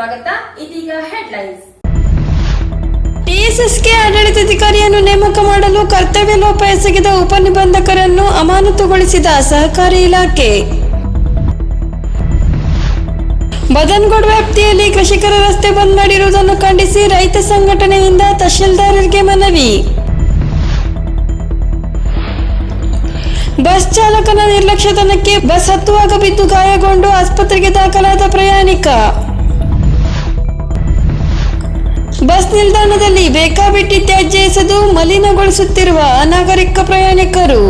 ಸ್ವಾಗತ. ಇದೀಗ ಹೆಡ್ಲೈನ್ಸ್ ಟಿಎಸ್ಎಸ್ಕೆ ಆಡಳಿತಾಧಿಕಾರಿಯನ್ನು ನೇಮಕ ಮಾಡಲು ಕರ್ತವ್ಯ ಲೋಪ ಎಸಗಿದ ಉಪನಿಬಂಧಕರನ್ನು ಅಮಾನತುಗೊಳಿಸಿದ ಸಹಕಾರಿ ಇಲಾಖೆ. ಬದನ್ಗೋಡ್ ವ್ಯಾಪ್ತಿಯಲ್ಲಿ ಕೃಷಿಕರ ರಸ್ತೆ ಬಂದ್ ಮಾಡಿರುವುದನ್ನು ಖಂಡಿಸಿ ರೈತ ಸಂಘಟನೆಯಿಂದ ತಹಶೀಲ್ದಾರರಿಗೆ ಮನವಿ. ಬಸ್ ಚಾಲಕನ ನಿರ್ಲಕ್ಷ್ಯತನಕ್ಕೆ ಬಸ್ ಹತ್ತುವಾಗ ಬಿದ್ದು ಗಾಯಗೊಂಡು ಆಸ್ಪತ್ರೆಗೆ ದಾಖಲಾದ ಪ್ರಯಾಣಿಕ. ಬಸ್ ನಿಲ್ದಾಣದಲ್ಲಿ ಬೇಕಾಬಿಟ್ಟಿ ತ್ಯಾಜ್ಯ ಎಸೆದು ಮಲಿನಗೊಳಿಸುತ್ತಿರುವ ಅನಾಗರಿಕ ಪ್ರಯಾಣಿಕರು.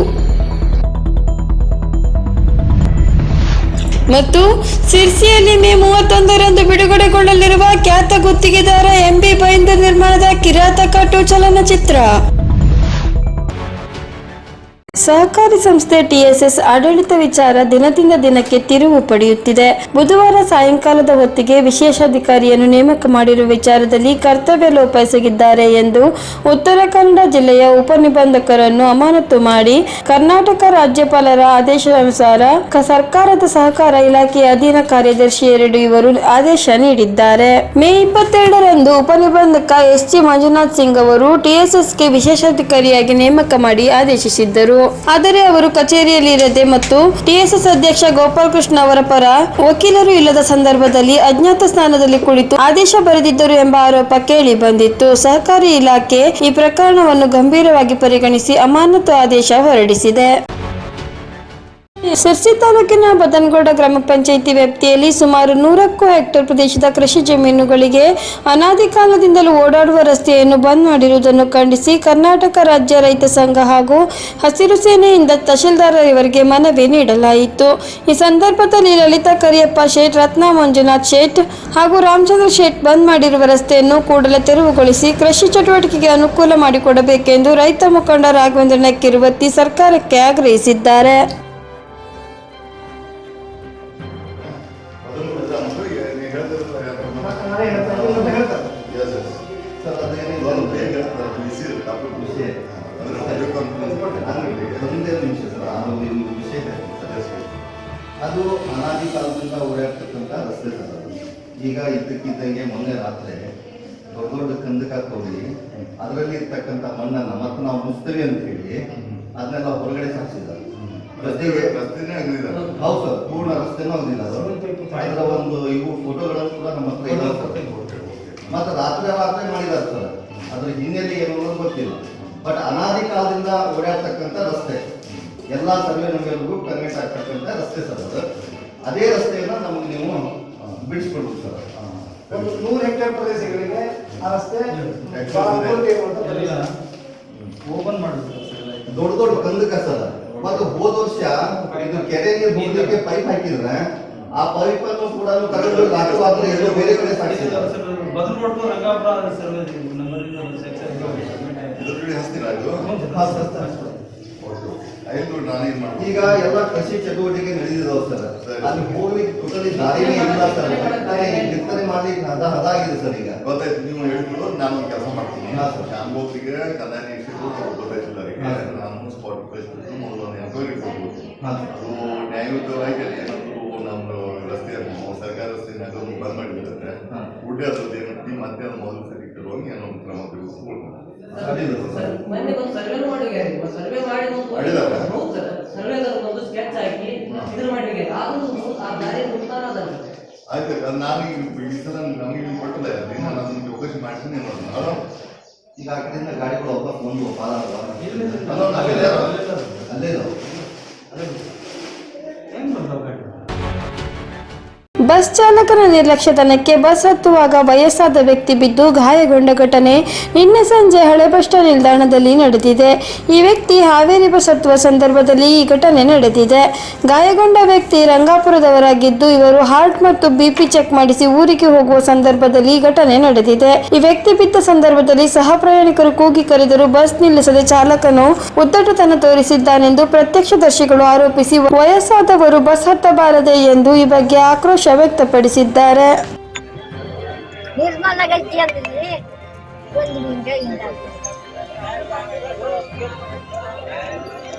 ಮತ್ತು ಸಿರ್ಸಿಯಲ್ಲಿ ಮೇ ಮೂವತ್ತೊಂದರಂದು ಬಿಡುಗಡೆಗೊಳ್ಳಲಿರುವ ಖ್ಯಾತ ಗುತ್ತಿಗೆದಾರ ಎಂಬಿ ಬೈಂದರ್ ನಿರ್ಮಾಣದ ಕಿರಾತಕ ಟು ಚಲನಚಿತ್ರ. ಸಹಕಾರಿ ಸಂಸ್ಥೆ ಟಿಎಸ್ಎಸ್ ಆಡಳಿತ ವಿಚಾರ ದಿನದಿಂದ ದಿನಕ್ಕೆ ತಿರುವು ಪಡೆಯುತ್ತಿದೆ. ಬುಧವಾರ ಸಾಯಂಕಾಲದ ಹೊತ್ತಿಗೆ ವಿಶೇಷಾಧಿಕಾರಿಯನ್ನು ನೇಮಕ ಮಾಡಿರುವ ವಿಚಾರದಲ್ಲಿ ಕರ್ತವ್ಯ ಲೋಪ ಎಂದು ಉತ್ತರ ಕನ್ನಡ ಜಿಲ್ಲೆಯ ಉಪನಿಬಂಧಕರನ್ನು ಅಮಾನತು ಮಾಡಿ ಕರ್ನಾಟಕ ರಾಜ್ಯಪಾಲರ ಆದೇಶಾನುಸಾರ ಸರ್ಕಾರದ ಸಹಕಾರ ಇಲಾಖೆಯ ಅಧೀನ ಕಾರ್ಯದರ್ಶಿ ಎರಡು ಇವರು ಆದೇಶ ನೀಡಿದ್ದಾರೆ. ಮೇ ಇಪ್ಪತ್ತೆರಡರಂದು ಉಪನಿಬಂಧಕ ಎಸ್ ಜಿ ಮಂಜುನಾಥ್ ಸಿಂಗ್ ಅವರು ಟಿಎಸ್ಎಸ್ಗೆ ವಿಶೇಷಾಧಿಕಾರಿಯಾಗಿ ನೇಮಕ ಮಾಡಿ ಆದೇಶಿಸಿದ್ದರು. ಆದರೆ ಅವರು ಕಚೇರಿಯಲ್ಲಿ ಇರದೆ ಮತ್ತು ಟಿಎಸ್ಎಸ್ ಅಧ್ಯಕ್ಷ ಗೋಪಾಲಕೃಷ್ಣ ಅವರ ಪರ ವಕೀಲರು ಇಲ್ಲದ ಸಂದರ್ಭದಲ್ಲಿ ಅಜ್ಞಾತ ಸ್ಥಾನದಲ್ಲಿ ಕುಳಿತು ಆದೇಶ ಬರೆದಿದ್ದರು ಎಂಬ ಆರೋಪ ಕೇಳಿ ಬಂದಿತ್ತು. ಸಹಕಾರಿ ಇಲಾಖೆ ಈ ಪ್ರಕರಣವನ್ನು ಗಂಭೀರವಾಗಿ ಪರಿಗಣಿಸಿ ಅಮಾನತು ಆದೇಶ ಹೊರಡಿಸಿದೆ. ಸಿರ್ಸಿ ತಾಲೂಕಿನ ಬದನಗೌಡ ಗ್ರಾಮ ಪಂಚಾಯಿತಿ ವ್ಯಾಪ್ತಿಯಲ್ಲಿ ಸುಮಾರು ನೂರಕ್ಕೂ ಹೆಕ್ಟೇರ್ ಪ್ರದೇಶದ ಕೃಷಿ ಜಮೀನುಗಳಿಗೆ ಅನಾದಿ ಕಾಲದಿಂದಲೂ ಓಡಾಡುವ ರಸ್ತೆಯನ್ನು ಬಂದ್ ಮಾಡಿರುವುದನ್ನು ಖಂಡಿಸಿ ಕರ್ನಾಟಕ ರಾಜ್ಯ ರೈತ ಸಂಘ ಹಾಗೂ ಹಸಿರು ಸೇನೆಯಿಂದ ತಹಶೀಲ್ದಾರರಿವರಿಗೆ ಮನವಿ ನೀಡಲಾಯಿತು. ಈ ಸಂದರ್ಭದಲ್ಲಿ ಲಲಿತಾ ಕರಿಯಪ್ಪ ಶೇಟ್, ರತ್ನ ಮಂಜುನಾಥ್ ಶೇಟ್ ಹಾಗೂ ರಾಮಚಂದ್ರ ಶೇಟ್ ಬಂದ್ ಮಾಡಿರುವ ರಸ್ತೆಯನ್ನು ಕೂಡಲೇ ತೆರವುಗೊಳಿಸಿ ಕೃಷಿ ಚಟುವಟಿಕೆಗೆ ಅನುಕೂಲ ಮಾಡಿಕೊಡಬೇಕೆಂದು ರೈತ ಮುಖಂಡ ರಾಘವೇಂದ್ರ ನಕ್ಕಿರುವತ್ತಿ ಸರ್ಕಾರಕ್ಕೆ ಆಗ್ರಹಿಸಿದ್ದಾರೆ. ಅದು ಅನಾದಿ ಕಾಲದಿಂದ ಓಡಾಡ್ತಕ್ಕಂಥ ರಸ್ತೆ ಸರ್ ಅದು. ಈಗ ಇದ್ದಕ್ಕಿದ್ದಂಗೆ ಮೊನ್ನೆ ರಾತ್ರಿ ದೊಡ್ಡ ದೊಡ್ಡ ಕಂದಕ ಹೋಗಿ ಅದರಲ್ಲಿ ಇರ್ತಕ್ಕಂಥ ಮಣ್ಣನ್ನು ಮತ್ತೆ ನಾವು ಮುಸ್ತವಿ ಅಂತ ಹೇಳಿ ಅದನ್ನೆಲ್ಲ ಹೊರಗಡೆ ಸಾಗಿಸಿದ್ದಾರೆ ರಸ್ತೆಗೆ ರಸ್ತೆನೇ ಅಗಲಿದ್ದಾರೆ ಹೌದು. ಸರ್. ಪೂರ್ಣ ರಸ್ತೆನೂ ಅದಿಲ್ಲ ಅದು ಅದರ ಒಂದು ಇವು ಫೋಟೋಗಳನ್ನು ಕೂಡ ನಮ್ಮ ಹತ್ರ ಇಲ್ಲ ಸರ್. ಮತ್ತು ರಾತ್ರಿ ರಾತ್ರಿ ಮಾಡಿದ್ದಾರೆ ಸರ್. ಅದ್ರ ಹಿನ್ನೆಲೆ ಏನು ಅನ್ನೋದು ಗೊತ್ತಿಲ್ಲ. ಬಟ್ ಅನಾದಿ ಕಾಲದಿಂದ ಓಡಾಡ್ತಕ್ಕಂಥ ರಸ್ತೆ. ಎಲ್ಲ ಸರ್ವೆ ನಮಗೆಲ್ಲರಿಗೂ ಕನೆಕ್ಟ್ ಆಗ್ತಕ್ಕಂಥ ರಸ್ತೆ ಸರ್ ಅದು. ಅದೇ ರಸ್ತೆಯನ್ನು ನಮಗೆ ನೀವು ಬಿಡಿಸ್ಕೊಡ್ಬೇಕು ಸರ್. ಒಂದು ನೂರು ಹೆಕ್ಟೇರ್ ಪ್ರದೇಶಗಳಿಗೆ ಆ ರಸ್ತೆ. ಓಪನ್ ಮಾಡಬೇಕು ದೊಡ್ಡ ದೊಡ್ಡ ಕಂದಕ ಸರ್. ಮತ್ತು ಹೋದ ವರ್ಷ ಇದು ಕೆರೆ ನೀರು ಹೋಗ್ಲಿಕ್ಕೆ ಪೈಪ್ ಹಾಕಿದ್ರೆ ಆ ಪೈಪ್ ಅನ್ನು ಕೂಡ ತಗೊಂಡು ರಾತ್ರಿ ಎಲ್ಲೋ ಬೇರೆ ಕಡೆ ಮಾಡ್ತೀನಿ? ಈಗ ಎಲ್ಲ ಕೃಷಿ ಚಟುವಟಿಕೆ ನಡೆದಿದಾವೆ ಸರ್. ಅಲ್ಲಿ ಹೋಗ್ಲಿಕ್ಕೆ ಟೋಟಲಿ ದಾರಿನೇ ಇಲ್ಲ ಸರ್. ಬಿತ್ತನೆ ಮಾಡಿ ಮಾಡ್ಲಿಕ್ಕೆ ಹದ ಆಗಿದೆ ಸರ್ ಈಗ. ಗೊತ್ತಾಯ್ತು ನೀವು ಹೇಳಿದ್ರು ನಾನು ಕೆಲಸ ಮಾಡ್ತೀನಿ. ಹಾ, ಸರ್. ಶಾಂಬೋತಿಗೆ ಕಂದಾಯ ಇನ್ಸ್ಟಿಟ್ಯೂಟ್ ಗೊತ್ತಾಯ್ತಿಲ್ಲ ರೀ ಹಾ, ಸರ್. ನಾನು ಸ್ಪಾಟ್ ಕಳಿಸ್ಬಿಟ್ಟು ಮೊದಲು ಒಂದು ಎನ್ಕ್ವೈರಿ ಕೊಡ್ಬೋದು ಹಾ. ಅದು ನ್ಯಾಯಯುತವಾಗಿ ಏನಾದ್ರು ನಮ್ಮ ರಸ್ತೆಯನ್ನು ಸರ್ಕಾರ ರಸ್ತೆಯನ್ನು ಅದನ್ನು ಬಂದ್ ಮಾಡಿದ್ರೆ ಹಾ. ಉಡ್ಡೆ ಅದ್ರದ್ದು ಏನಂತ ಮತ್ತೆ ಅದು ಮೊದಲು ಸರಿ ಇಟ್ಟಿರುವಾಗ ಏನೋ ಒಂದು ಕ್ರಮ ತೆಗೆದುಕೊಳ್ಳೋಣ. ಆಯ್ತು ನಾನು ಈಗ ಈ ಸಲ ನಮಗೆ ನೀವು ಕೊಟ್ಟಿಲ್ಲ ಅದನ್ನ ನಾನು ಅದನ್ನ ಚೌಕಸಿ ಮಾಡ್ತೀನಿ ನೋಡೋಣ ಹಲೋ? ಈಗ ಆ ಕಡೆಯಿಂದ ಗಾಡಿಗಳು ಒಬ್ಬ ಫೋನ್ ಪಾಲ ಅಲ್ಲೇ ನಾವೆಲ್ಲ ಅಲ್ಲೇ ಇದಾವೆ ಹೆಂಗ್ ಬರ್ತಾವ ಗಾಡಿ ಬಸ್ ಚಾಲಕನ ನಿರ್ಲಕ್ಷ್ಯತನಕ್ಕೆ ಬಸ್ ಹತ್ತುವಾಗ ವಯಸ್ಸಾದ ವ್ಯಕ್ತಿ ಬಿದ್ದು ಗಾಯಗೊಂಡ ಘಟನೆ ನಿನ್ನೆ ಸಂಜೆ ಹಳೆ ಬಸ್ ಸ್ಟಾಂಡ್ ನಿಲ್ದಾಣದಲ್ಲಿ ನಡೆದಿದೆ. ಈ ವ್ಯಕ್ತಿ ಹಾವೇರಿ ಬಸ್ ಹತ್ತುವ ಸಂದರ್ಭದಲ್ಲಿ ಈ ಘಟನೆ ನಡೆದಿದೆ. ಗಾಯಗೊಂಡ ವ್ಯಕ್ತಿ ರಂಗಾಪುರದವರಾಗಿದ್ದು ಇವರು ಹಾರ್ಟ್ ಮತ್ತು ಬಿಪಿ ಚೆಕ್ ಮಾಡಿಸಿ ಊರಿಗೆ ಹೋಗುವ ಸಂದರ್ಭದಲ್ಲಿ ಈ ಘಟನೆ ನಡೆದಿದೆ. ಈ ವ್ಯಕ್ತಿ ಬಿದ್ದ ಸಂದರ್ಭದಲ್ಲಿ ಸಹ ಪ್ರಯಾಣಿಕರು ಕೂಗಿ ಕರೆದರೂ ಬಸ್ ನಿಲ್ಲಿಸದೆ ಚಾಲಕನು ಉದ್ದಟತನ ತೋರಿಸಿದ್ದಾನೆಂದು ಪ್ರತ್ಯಕ್ಷದರ್ಶಿಗಳು ಆರೋಪಿಸಿ, ವಯಸ್ಸಾದವರು ಬಸ್ ಹತ್ತಬಾರದೆ ಎಂದು ಈ ಬಗ್ಗೆ ಆಕ್ರೋಶ ವ್ಯಕ್ತಪಡಿಸಿದ್ದಾರೆ.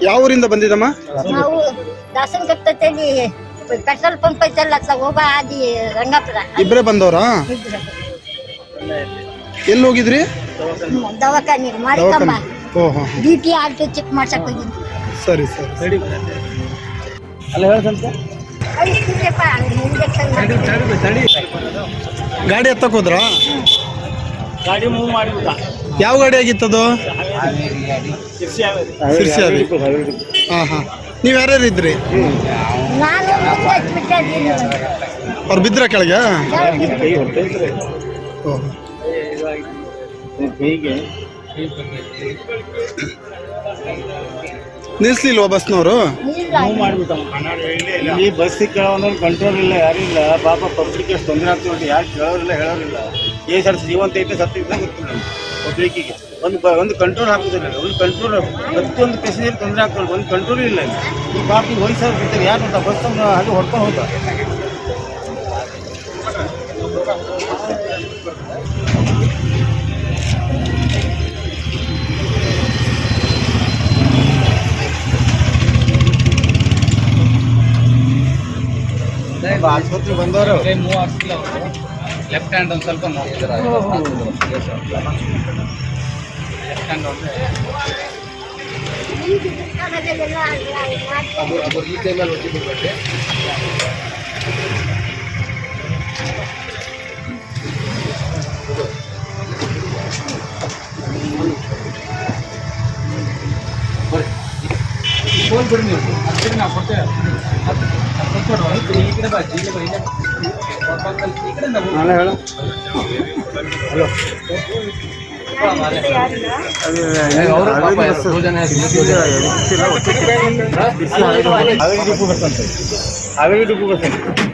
ಯಾವ ಊರಿಂದ ಬಂದಿದ್ದಮ್ಮ? ನಾವು ದಾಸನ ಕಟ್ಟತಲ್ಲಿ ಪೆಟ್ರೋಲ್ ಪಂಪ್ ಐತಲ್ಲ ಅತ್ತ ಹೋಗ ಆದಿ ರಂಗಾಪುರ. ಇಬ್ಬರೇ ಬಂದವರ? ಎಲ್ಲಿ ಹೋಗಿದ್ರಿ ದವಾಖಾನೆ ಮಾರಿಕಮ್ಮ. ಬಿ ಪಿ ಆಲ್ಟು ಚೆಕ್ ಮಾಡ್ಸಕ್ ಹೋಗಿದ್ವಿ. ಸರಿ ಸರಿ. ಅಲ್ಲ ಹೇಳ್ತಂತೆ. ಗಾಡಿ ಎತ್ತಕ್ ಹೋದ್ರಾ? ಗಾಡಿ ಮೂವ್ ಮಾಡಿಬಿಟ್ಟ. ಯಾವ ಗಾಡಿ ಆಗಿತ್ತದು? ಸಿರ್ಸಿ ಹಾಂ ಹಾಂ. ನೀವು ಯಾರ್ಯಾರು ಇದ್ರಿ? ಅವ್ರು ಬಿದ್ರ ಕೆಳಗೆ? ಓ ನಿಲ್ಸ್ಲಿಲ್ವಾ ಬಸ್ನವರು? ಇಲ್ಲ ಇಲ್ಲಿ ಬಸ್ ಕೆಲವೊಂದೊಂದು ಕಂಟ್ರೋಲ್ ಇಲ್ಲ ಯಾರಿಲ್ಲ. ಪಾಪ ಪಬ್ಲಿಕ್ ಎಷ್ಟು ತೊಂದರೆ ಆಗ್ತಿಲ್ಲ ಯಾರು ಕೇಳೋರಿಲ್ಲ ಹೇಳೋರಿಲ್ಲ. ಏ ಸರ್ ಜೀವಂತ ಐತೆ ಸತ್ತಿದ್ದ ಗೊತ್ತಿಲ್ಲ ಪಬ್ಲಿಕ್ಕಿಗೆ. ಒಂದು ಬ ಒಂದು ಕಂಟ್ರೋಲ್ ಹಾಕೋದಿಲ್ಲ ಒಂದು ಕಂಟ್ರೋಲ್ ಪ್ರತಿಯೊಂದು ಪ್ಯಾಸೆಂಜರ್ ತೊಂದರೆ ಆಗ್ತದೆ ಒಂದು ಕಂಟ್ರೋಲ್ ಇಲ್ಲ ಇಲ್ಲಿ. ಈ ಪಾಪ ಹೋಯ್ ಸರ್ ಯಾರು ಅಂತ ಬಸ್ ಹಾಗೆ ಹೊಡ್ಕೊಂಡು ಹೋಗ್ತಾರೆ. ಆಸ್ಪತ್ರೆ ಬಂದವರು. ಲೆಫ್ಟ್ ಹ್ಯಾಂಡ್ ಒಂದು ಸ್ವಲ್ಪ ಈ ಟೈಮಲ್ಲಿ ಒಟ್ಟಿಗೆ ಫೋನ್ ಬಿಡಿ ನೀವು. ಅದಕ್ಕೆ ನಾವು ಕೊಡ್ತೇವೆ ಕೊಟ್ಬಿಡುವ ಈ ಕಡೆ ಬಾ ಈ ಕಡೆ ಬಾ ಈ ಕಡೆ ಈ ಕಡೆ ನಾವು ನಾಳೆ ಹೇಳು ಹಾವೇರಿ ಡಿಪೋ ಬರ್ತಂತೆ ಹಾವೇರಿ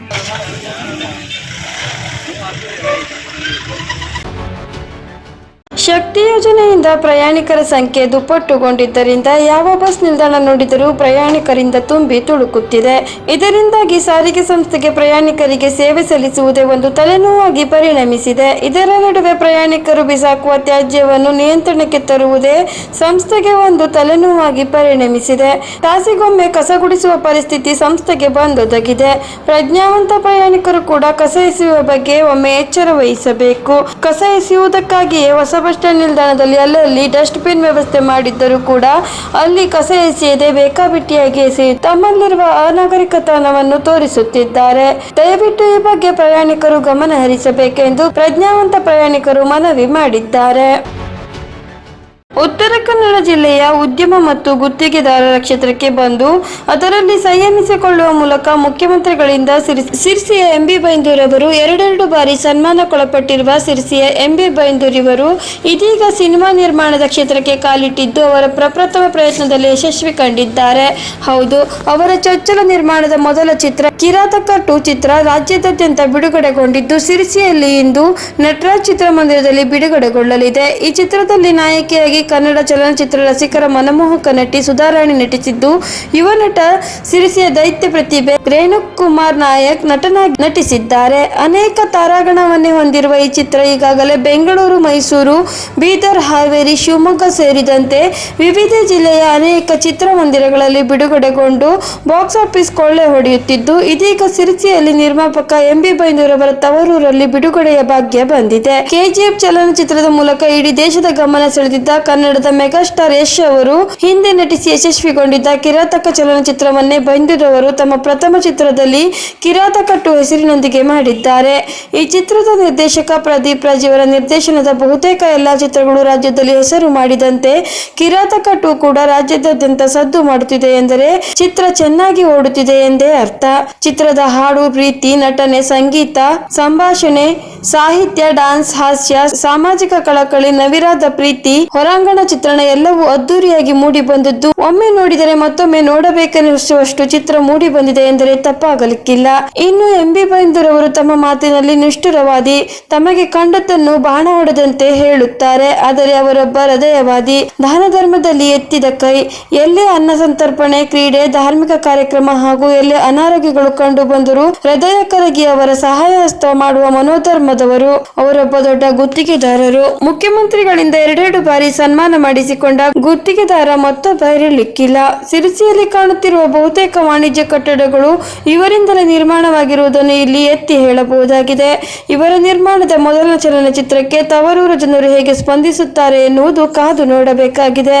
ಶಕ್ತಿ ಯೋಜನೆಯಿಂದ ಪ್ರಯಾಣಿಕರ ಸಂಖ್ಯೆ ದುಪ್ಪಟ್ಟುಗೊಂಡಿದ್ದರಿಂದ ಯಾವ ಬಸ್ ನಿಲ್ದಾಣ ನೋಡಿದರೂ ಪ್ರಯಾಣಿಕರಿಂದ ತುಂಬಿ ತುಳುಕುತ್ತಿದೆ. ಇದರಿಂದಾಗಿ ಸಾರಿಗೆ ಸಂಸ್ಥೆಗೆ ಪ್ರಯಾಣಿಕರಿಗೆ ಸೇವೆ ಸಲ್ಲಿಸುವುದೇ ಒಂದು ತಲೆನೋವಾಗಿ ಪರಿಣಮಿಸಿದೆ. ಇದರ ನಡುವೆ ಪ್ರಯಾಣಿಕರು ಬಿಸಾಕುವ ತ್ಯಾಜ್ಯವನ್ನು ನಿಯಂತ್ರಣಕ್ಕೆ ತರುವುದೇ ಸಂಸ್ಥೆಗೆ ಒಂದು ತಲೆನೋವಾಗಿ ಪರಿಣಮಿಸಿದೆ. ತಾಸಿಗೊಮ್ಮೆ ಕಸ ಗುಡಿಸುವ ಪರಿಸ್ಥಿತಿ ಸಂಸ್ಥೆಗೆ ಬಂದೊದಗಿದೆ. ಪ್ರಜ್ಞಾವಂತ ಪ್ರಯಾಣಿಕರು ಕೂಡ ಕಸ ಎಸೆಯುವ ಬಗ್ಗೆ ಒಮ್ಮೆ ಎಚ್ಚರ ವಹಿಸಬೇಕು. ಕಸ ಎಸೆಯುವುದಕ್ಕಾಗಿಯೇ ಹೊಸ ಬಸ್ ಸ್ಟ್ಯಾಂಡ್ ನಿಲ್ದಾಣದಲ್ಲಿ ಅಲ್ಲಲ್ಲಿ ಡಸ್ಟ್ ಬಿನ್ ವ್ಯವಸ್ಥೆ ಮಾಡಿದ್ದರೂ ಕೂಡ ಅಲ್ಲಿ ಕಸ ಎಸೆಯದೆ ಬೇಕಾಬಿಟ್ಟಿಯಾಗಿ ಎಸೆಯು ತಮ್ಮಲ್ಲಿರುವ ಅನಾಗರಿಕತನವನ್ನು ತೋರಿಸುತ್ತಿದ್ದಾರೆ. ದಯವಿಟ್ಟು ಈ ಬಗ್ಗೆ ಪ್ರಯಾಣಿಕರು ಗಮನ ಹರಿಸಬೇಕೆಂದು ಪ್ರಜ್ಞಾವಂತ ಪ್ರಯಾಣಿಕರು ಮನವಿ ಮಾಡಿದ್ದಾರೆ. ಉತ್ತರ ಕನ್ನಡ ಜಿಲ್ಲೆಯ ಉದ್ಯಮ ಮತ್ತು ಗುತ್ತಿಗೆದಾರರ ಕ್ಷೇತ್ರಕ್ಕೆ ಬಂದು ಅದರಲ್ಲಿ ಸಂಯಮಿಸಿಕೊಳ್ಳುವ ಮೂಲಕ ಮುಖ್ಯಮಂತ್ರಿಗಳಿಂದ ಸಿರ್- ಸಿರ್ಸಿಯ ಎಂಬಿ ಬೈಂದೂರವರು ಎರಡೆರಡು ಬಾರಿ ಸನ್ಮಾನಕ್ಕೊಳಪಟ್ಟಿರುವ ಸಿರ್ಸಿಯ ಎಂಬಿ ಬೈಂದೂರಿವರು ಇದೀಗ ಸಿನಿಮಾ ನಿರ್ಮಾಣದ ಕ್ಷೇತ್ರಕ್ಕೆ ಕಾಲಿಟ್ಟಿದ್ದು ಅವರ ಪ್ರಪ್ರಥಮ ಪ್ರಯತ್ನದಲ್ಲಿ ಯಶಸ್ವಿ ಕಂಡಿದ್ದಾರೆ. ಹೌದು, ಅವರ ಚೊಚ್ಚಲ ನಿರ್ಮಾಣದ ಮೊದಲ ಚಿತ್ರ ಕಿರಾತಕ ಟು ಚಿತ್ರ ರಾಜ್ಯದಾದ್ಯಂತ ಬಿಡುಗಡೆಗೊಂಡಿದ್ದು ಸಿರಿಸಿಯಲ್ಲಿ ಇಂದು ನಟರಾಜ್ ಚಿತ್ರಮಂದಿರದಲ್ಲಿ ಬಿಡುಗಡೆಗೊಳ್ಳಲಿದೆ. ಈ ಚಿತ್ರದಲ್ಲಿ ನಾಯಕಿಯಾಗಿ ಕನ್ನಡ ಚಲನಚಿತ್ರ ರಸಿಕರ ಮನಮೋಹಕ ನಟಿ ಸುಧಾರಾಣಿ ನಟಿಸಿದ್ದು, ಯುವ ನಟ ಸಿರಿಸಿಯ ದೈತ್ಯ ಪ್ರತಿಭೆ ರೇಣುಕ್ ಕುಮಾರ್ ನಾಯಕ್ ನಟನಾಗಿ ನಟಿಸಿದ್ದಾರೆ. ಅನೇಕ ತಾರಾಗಣವನ್ನೇ ಹೊಂದಿರುವ ಈ ಚಿತ್ರ ಈಗಾಗಲೇ ಬೆಂಗಳೂರು, ಮೈಸೂರು, ಬೀದರ್, ಹಾವೇರಿ, ಶಿವಮೊಗ್ಗ ಸೇರಿದಂತೆ ವಿವಿಧ ಜಿಲ್ಲೆಯ ಅನೇಕ ಚಿತ್ರಮಂದಿರಗಳಲ್ಲಿ ಬಿಡುಗಡೆಗೊಂಡು ಬಾಕ್ಸ್ ಆಫೀಸ್ ಕೊಳ್ಳೆ ಹೊಡೆಯುತ್ತಿದ್ದು, ಇದೀಗ ಸಿರಿಸಿಯಲ್ಲಿ ನಿರ್ಮಾಪಕ ಎಂ ಬಿ ಅವರ ತವರೂರಲ್ಲಿ ಬಿಡುಗಡೆಯ ಭಾಗ್ಯ ಬಂದಿದೆ. ಕೆಜಿಎಫ್ ಚಲನಚಿತ್ರದ ಮೂಲಕ ಇಡೀ ದೇಶದ ಗಮನ ಸೆಳೆದಿದ್ದ ಕನ್ನಡದ ಮೆಗಾಸ್ಟಾರ್ ಯಶ್ ಅವರು ಹಿಂದೆ ನಟಿಸಿ ಯಶಸ್ವಿಗೊಂಡಿದ್ದ ಕಿರಾತಕ ಚಲನಚಿತ್ರವನ್ನೇ ಬೈಂದೂರವರು ತಮ್ಮ ಪ್ರಥಮ ಚಿತ್ರದಲ್ಲಿ ಕಿರಾತಕಟ್ಟು ಹೆಸರಿನೊಂದಿಗೆ ಮಾಡಿದ್ದಾರೆ. ಈ ಚಿತ್ರದ ನಿರ್ದೇಶಕ ಪ್ರದೀಪ್ ರಾಜ್ ಇವರ ನಿರ್ದೇಶನದ ಬಹುತೇಕ ಎಲ್ಲಾ ಚಿತ್ರಗಳು ರಾಜ್ಯದಲ್ಲಿ ಹೆಸರು ಮಾಡಿದಂತೆ ಕಿರಾತಕಟ್ಟು ಕೂಡ ರಾಜ್ಯದಾದ್ಯಂತ ಸದ್ದು ಮಾಡುತ್ತಿದೆ ಎಂದರೆ ಚಿತ್ರ ಚೆನ್ನಾಗಿ ಓಡುತ್ತಿದೆ ಎಂದೇ ಅರ್ಥ. ಚಿತ್ರದ ಹಾಡು, ಪ್ರೀತಿ, ನಟನೆ, ಸಂಗೀತ, ಸಂಭಾಷಣೆ, ಸಾಹಿತ್ಯ, ಡಾನ್ಸ್, ಹಾಸ್ಯ, ಸಾಮಾಜಿಕ ಕಳಕಳಿ, ನವಿರಾದ ಪ್ರೀತಿ ಹೊರಾಂಗಣ ಚಿತ್ರಣ ಎಲ್ಲವೂ ಅದ್ದೂರಿಯಾಗಿ ಮೂಡಿ ಬಂದದ್ದು. ಒಮ್ಮೆ ನೋಡಿದರೆ ಮತ್ತೊಮ್ಮೆ ನೋಡಬೇಕೆನಿಸುವಷ್ಟು ಚಿತ್ರ ಮೂಡಿ ಬಂದಿದೆ ಎಂದರೆ ತಪ್ಪಾಗಲಿಕ್ಕಿಲ್ಲ. ಇನ್ನು ಎಂ ಬಿ ಬೈಂದೂರವರು ತಮ್ಮ ಮಾತಿನಲ್ಲಿ ನಿಷ್ಠುರವಾದಿ, ತಮಗೆ ಕಂಡದ್ದನ್ನು ಬಾಣ ಹೊಡೆದಂತೆ ಹೇಳುತ್ತಾರೆ. ಆದರೆ ಅವರೊಬ್ಬ ಹೃದಯವಾದಿ ದಾನ ಧರ್ಮದಲ್ಲಿ ಎತ್ತಿದ ಕೈ, ಎಲ್ಲೇ ಅನ್ನ ಸಂತರ್ಪಣೆ, ಕ್ರೀಡೆ, ಧಾರ್ಮಿಕ ಕಾರ್ಯಕ್ರಮ ಹಾಗೂ ಎಲ್ಲೇ ಅನಾರೋಗ್ಯಗಳು ಕಂಡು ಬಂದರೂ ಹೃದಯ ಕರಗಿ ಅವರ ಸಹಾಯ ಹಸ್ತ ಮಾಡುವ ಮನೋಧರ್ಮದವರು ಅವರೊಬ್ಬ ದೊಡ್ಡ ಗುತ್ತಿಗೆದಾರರು. ಮುಖ್ಯಮಂತ್ರಿಗಳಿಂದ ಎರಡೆರಡು ಬಾರಿ ಸನ್ಮಾನ ಮಾಡಿಸಿಕೊಂಡ ಗುತ್ತಿಗೆದಾರ ಮತ್ತೊಬ್ಬ ಇರಲಿಕ್ಕಿಲ್ಲ. ಸಿರಿಸಿಯಲ್ಲಿ ಕಾಣುತ್ತಿರುವ ಬಹುತೇಕ ವಾಣಿಜ್ಯ ಕಟ್ಟಡಗಳು ಇವರಿಂದಲೇ ನಿರ್ಮಾಣವಾಗಿರುವುದನ್ನು ಇಲ್ಲಿ ಎತ್ತಿ ಹೇಳಬಹುದಾಗಿದೆ. ಇವರ ನಿರ್ಮಾಣದ ಮೊದಲ ಚಲನಚಿತ್ರಕ್ಕೆ ತವರೂರು ಜನರು ಹೇಗೆ ಸ್ಪಂದಿಸುತ್ತಾರೆ ಎನ್ನುವುದು ಕಾದು ನೋಡಬೇಕಾಗಿದೆ.